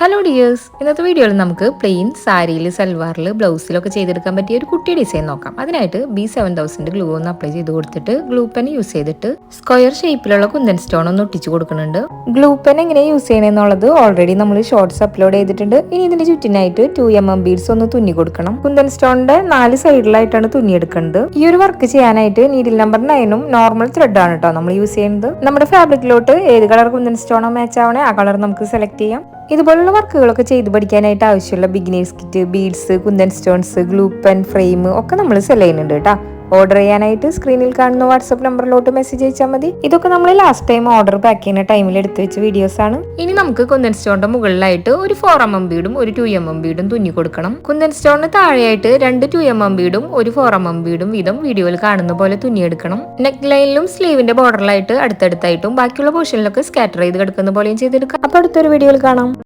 Hello dears ഇന്നത്തെ വീഡിയോയിൽ നമുക്ക് പ്ലെയിൻ സാരിയിൽ സൽവാറിൽ ബ്ലൗസിലൊക്കെ ചെയ്തെടുക്കാൻ പറ്റിയ ഒരു കുട്ടി ഡിസൈൻ നോക്കാം. അതിനായിട്ട് ബി സെവൻ തൗസൻഡ് ഗ്ലൂ ഒന്ന് അപ്ലൈ ചെയ്ത് കൊടുത്തിട്ട് ഗ്ലൂ പെൻ യൂസ് ചെയ്തിട്ട് സ്ക്വയർ ഷേപ്പിലുള്ള കുന്തൻ സ്റ്റോൺ ഒന്ന് ഒട്ടിച്ച് കൊടുക്കുന്നുണ്ട്. ഗ്ലൂ പെൻ എങ്ങനെ യൂസ് ചെയ്യണമെന്നുള്ളത് ഓൾറെഡി നമ്മൾ ഷോർട്സ് അപ്ലോഡ് ചെയ്തിട്ടുണ്ട്. ഇനി ഇതിന്റെ ചുറ്റിനായിട്ട് ടു എം എം ബീഡ്സ് ഒന്ന് തുന്നി കൊടുക്കണം. കുന്തൻ സ്റ്റോണിന്റെ നാല് സൈഡിലായിട്ടാണ് തുന്നിയെടുക്കേണ്ടത് ഈ ഒരു വർക്ക് ചെയ്യാനായിട്ട് നീഡിൽ നമ്പർ നയനും നോർമൽ ത്രെഡ് ആണ് കേട്ടോ നമ്മൾ യൂസ് ചെയ്യുന്നത്. നമ്മുടെ ഫാബ്രിക്കിലോട്ട് ഏത് കളർ കുന്തൻ സ്റ്റോണോ മാച്ച് ആവണേ ആ കളർ നമുക്ക് സെലക്ട് ചെയ്യാം. ഇതുപോലുള്ള വർക്കുകളൊക്കെ ചെയ്ത് പഠിക്കാനായിട്ട് ആവശ്യമുള്ള beginners kit beads kundan stones glue pen frame ഒക്കെ നമ്മൾ സെൽ ചെയ്യുന്നുണ്ട് കേട്ടോ. ഓർഡർ ചെയ്യാനായിട്ട് സ്ക്രീനിൽ കാണുന്ന വാട്സ്ആപ്പ് നമ്പറിലോട്ട് മെസ്സേജ് അയച്ചാൽ മതി. ഇതൊക്കെ നമ്മൾ ലാസ്റ്റ് ടൈം ഓർഡർ പാക്ക് ചെയ്യുന്ന ടൈമിൽ എടുത്തു വെച്ച വീഡിയോസ് ആണ്. ഇനി നമുക്ക് കുന്തൻ സ്റ്റോണിന്റെ മുകളിലായിട്ട് ഒരു ഫോർ എം എം ബീഡും ഒരു ടു എം എം ബീഡും തുന്നി കൊടുക്കണം. കുന്തൻ സ്റ്റോണിന് താഴെയായിട്ട് രണ്ട് ടു എം എം ബീഡും ഒരു ഫോർ എം എം ബീഡും വീതം വീഡിയോയിൽ കാണുന്ന പോലെ തുന്നിയെടുക്കണം നെക്ക് ലൈനിലും സ്ലീവിന്റെ ബോർഡറിലായിട്ട് അടുത്തടുത്തായിട്ടും ബാക്കിയുള്ള പോർഷനിലൊക്കെ സ്കാറ്റർ ചെയ്ത് കിടക്കുന്ന പോലെയും ചെയ്തെടുക്കാം. അപ്പൊ അടുത്തൊരു വീഡിയോയിൽ കാണാം.